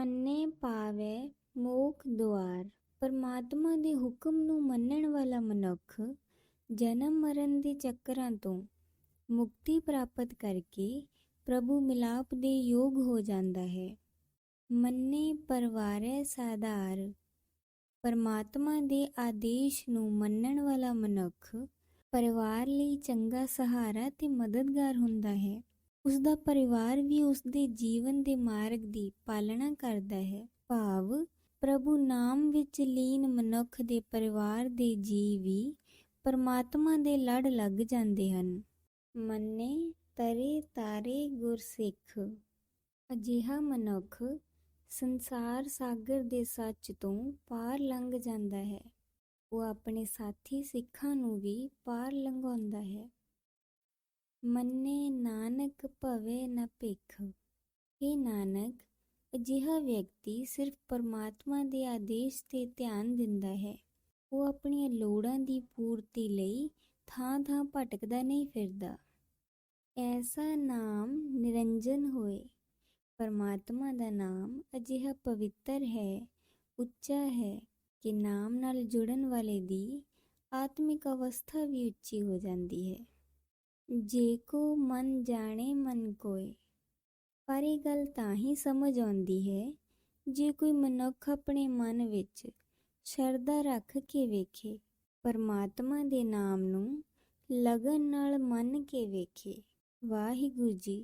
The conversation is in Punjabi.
ਮੰਨੇ ਪਾਵੇ ਮੋਖ ਦੁਆਰ। ਪਰਮਾਤਮਾ ਦੇ ਹੁਕਮ ਨੂੰ ਮੰਨਣ ਵਾਲਾ ਮਨੁੱਖ ਜਨਮ ਮਰਨ ਦੇ ਚੱਕਰਾਂ ਤੋਂ ਮੁਕਤੀ ਪ੍ਰਾਪਤ ਕਰਕੇ ਪ੍ਰਭੂ ਮਿਲਾਪ ਦੇ ਯੋਗ ਹੋ ਜਾਂਦਾ ਹੈ। ਮੰਨੇ ਪਰਵਾਰੇ ਸਾਧਾਰ। ਪਰਮਾਤਮਾ ਦੇ ਆਦੇਸ਼ ਨੂੰ ਮੰਨਣ ਵਾਲਾ ਮਨੁੱਖ ਪਰਿਵਾਰ ਲਈ ਚੰਗਾ ਸਹਾਰਾ ਤੇ ਮਦਦਗਾਰ ਹੁੰਦਾ ਹੈ। ਉਸਦਾ ਪਰਿਵਾਰ ਵੀ ਉਸਦੇ ਜੀਵਨ ਦੇ ਮਾਰਗ ਦੀ ਪਾਲਣਾ ਕਰਦਾ ਹੈ। ਭਾਵ, ਪ੍ਰਭੂ ਨਾਮ ਵਿੱਚ ਲੀਨ ਮਨੁੱਖ ਦੇ ਪਰਿਵਾਰ ਦੇ ਜੀਵ ਵੀ ਪਰਮਾਤਮਾ ਦੇ ਲੜ ਲੱਗ ਜਾਂਦੇ ਹਨ। ਮੰਨੇ, ਤਰੇ, ਤਾਰੇ ਗੁਰਸਿੱਖ ਅਜਿਹਾ ਮਨੁੱਖ ਸੰਸਾਰ ਸਾਗਰ ਦੇ ਸੱਚ ਤੋਂ ਪਾਰ ਲੰਘ ਜਾਂਦਾ ਹੈ। ਉਹ ਆਪਣੇ ਸਾਥੀ ਸਿੱਖਾਂ ਨੂੰ ਵੀ ਪਾਰ ਲੰਘਾਉਂਦਾ ਹੈ। ਮੰਨੇ ਨਾਨਕ ਭਵੇ ਨ ਭਿਖ। ਇਹ ਨਾਨਕ, ਅਜਿਹਾ ਵਿਅਕਤੀ ਸਿਰਫ ਪਰਮਾਤਮਾ ਦੇ ਆਦੇਸ਼ ਤੇ ਧਿਆਨ ਦਿੰਦਾ ਹੈ। ਉਹ ਆਪਣੀਆਂ ਲੋੜਾਂ ਦੀ ਪੂਰਤੀ ਲਈ ਥਾਂ-ਥਾਂ ਭਟਕਦਾ ਨਹੀਂ ਫਿਰਦਾ। ਐਸਾ ਨਾਮ ਨਿਰੰਜਨ ਹੋਏ। ਪਰਮਾਤਮਾ ਦਾ ਨਾਮ ਅਜਿਹਾ ਪਵਿੱਤਰ ਹੈ, ਉੱਚਾ ਹੈ ਕਿ ਨਾਮ ਨਾਲ ਜੁੜਨ ਵਾਲੇ ਦੀ ਆਤਮਿਕ ਅਵਸਥਾ ਵੀ ਉੱਚੀ ਹੋ ਜਾਂਦੀ ਹੈ। ਜੇ ਕੋ ਮਨ ਜਾਣੇ ਮਨ ਕੋਏ, ਪਰ ਇਹ ਗੱਲ ਤਾਂ ਹੀ ਸਮਝ ਆਉਂਦੀ ਹੈ, ਜੇ ਕੋਈ ਮਨੁੱਖ ਆਪਣੇ ਮਨ ਵਿੱਚ ਸ਼ਰਧਾ ਰੱਖ ਕੇ ਵੇਖੇ, ਪਰਮਾਤਮਾ ਦੇ ਨਾਮ ਨੂੰ ਲਗਨ ਨਾਲ ਮੰਨ ਕੇ ਵੇਖੇ, ਵਾਹਿਗੁਰੂ ਜੀ